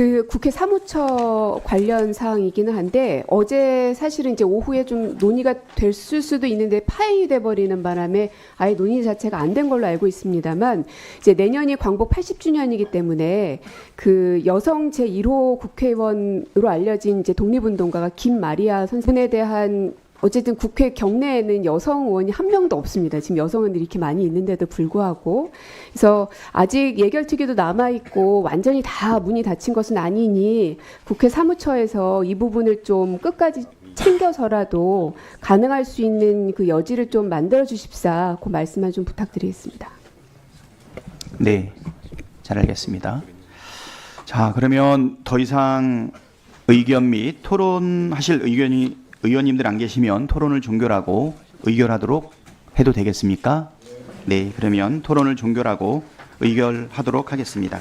그 국회 사무처 관련 사항이기는 한데 어제 사실은 이제 오후에 좀 논의가 됐을 수도 있는데 파행이 돼 버리는 바람에 아예 논의 자체가 안 된 걸로 알고 있습니다만 이제 내년이 광복 80주년이기 때문에 그 여성 제 1호 국회의원으로 알려진 이제 독립운동가가 김 마리아 선생에 대한 어쨌든 국회 경내에는 여성 의원이 한 명도 없습니다. 지금 여성 의원들이 이렇게 많이 있는데도 불구하고 그래서 아직 예결특위도 남아 있고 완전히 다 문이 닫힌 것은 아니니 국회 사무처에서 이 부분을 좀 끝까지 챙겨서라도 가능할 수 있는 그 여지를 좀 만들어 주십사 그 말씀만 좀 부탁드리겠습니다. 네, 잘 알겠습니다. 자, 그러면 더 이상 의견 및 토론하실 의견이 의원님들 안 계시면 토론을 종결하고 의결하도록 해도 되겠습니까? 네, 그러면 토론을 종결하고 의결하도록 하겠습니다.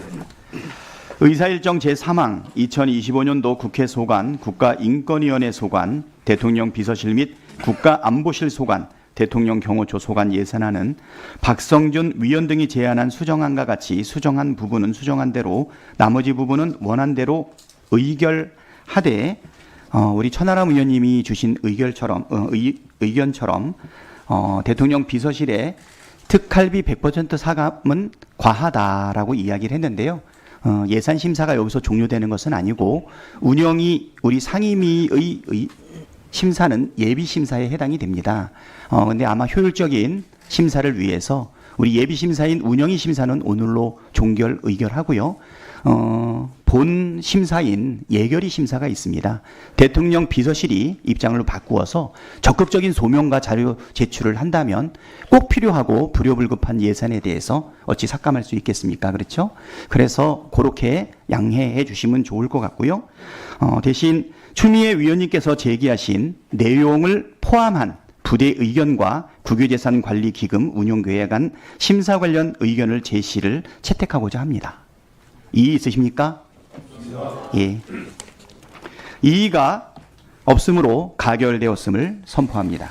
의사일정 제3항 2025년도 국회 소관, 국가인권위원회 소관, 대통령 비서실 및 국가안보실 소관, 대통령 경호처 소관 예산안은 박성준 위원 등이 제안한 수정안과 같이 수정한 부분은 수정한 대로 나머지 부분은 원한 대로 의결하되 어, 우리 천하람 의원님이 주신 의결처럼 어, 의, 의견처럼 어, 대통령 비서실에 특할비 100% 사감은 과하다라고 이야기를 했는데요. 어, 예산 심사가 여기서 종료되는 것은 아니고 운영이 우리 상임위의 의, 심사는 예비 심사에 해당이 됩니다. 어, 근데 아마 효율적인 심사를 위해서 우리 예비 심사인 운영위 심사는 오늘로 종결 의결하고요. 어, 본 심사인 예결위 심사가 있습니다. 대통령 비서실이 입장을 바꾸어서 적극적인 소명과 자료 제출을 한다면 꼭 필요하고 불효불급한 예산에 대해서 어찌 삭감할 수 있겠습니까? 그렇죠? 그래서 그렇게 양해해 주시면 좋을 것 같고요. 어, 대신 추미애 위원님께서 제기하신 내용을 포함한 부대 의견과 국유재산관리기금 운용 계획안 심사 관련 의견을 제시를 채택하고자 합니다. 이의 있으십니까? 예. 이의가 없으므로 가결되었음을 선포합니다.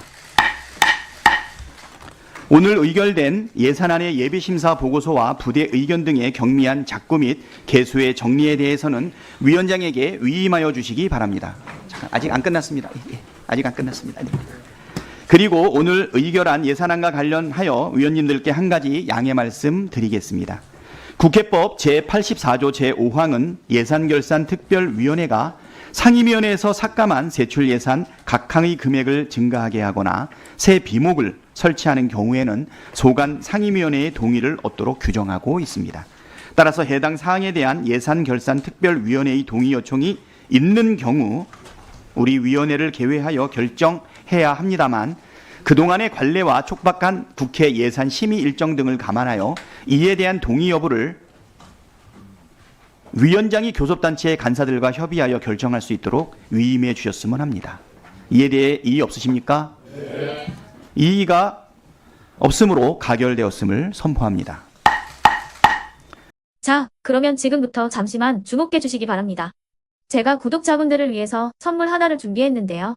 오늘 의결된 예산안의 예비심사 보고서와 부대 의견 등의 경미한 작구 및 개수의 정리에 대해서는 위원장에게 위임하여 주시기 바랍니다. 잠깐, 아직 안 끝났습니다. 예, 예, 아직 안 끝났습니다. 네. 그리고 오늘 의결한 예산안과 관련하여 위원님들께 한 가지 양해 말씀 드리겠습니다. 국회법 제84조 제5항은 예산결산특별위원회가 상임위원회에서 삭감한 세출 예산 각 항의 금액을 증가하게 하거나 새 비목을 설치하는 경우에는 소관 상임위원회의 동의를 얻도록 규정하고 있습니다. 따라서 해당 사항에 대한 예산결산특별위원회의 동의 요청이 있는 경우 우리 위원회를 개회하여 결정해야 합니다만 그동안의 관례와 촉박한 국회 예산 심의 일정 등을 감안하여 이에 대한 동의 여부를 위원장이 교섭단체의 간사들과 협의하여 결정할 수 있도록 위임해 주셨으면 합니다. 이에 대해 이의 없으십니까? 네. 이의가 없으므로 가결되었음을 선포합니다. 자, 그러면 지금부터 잠시만 주목해 주시기 바랍니다. 제가 구독자분들을 위해서 선물 하나를 준비했는데요.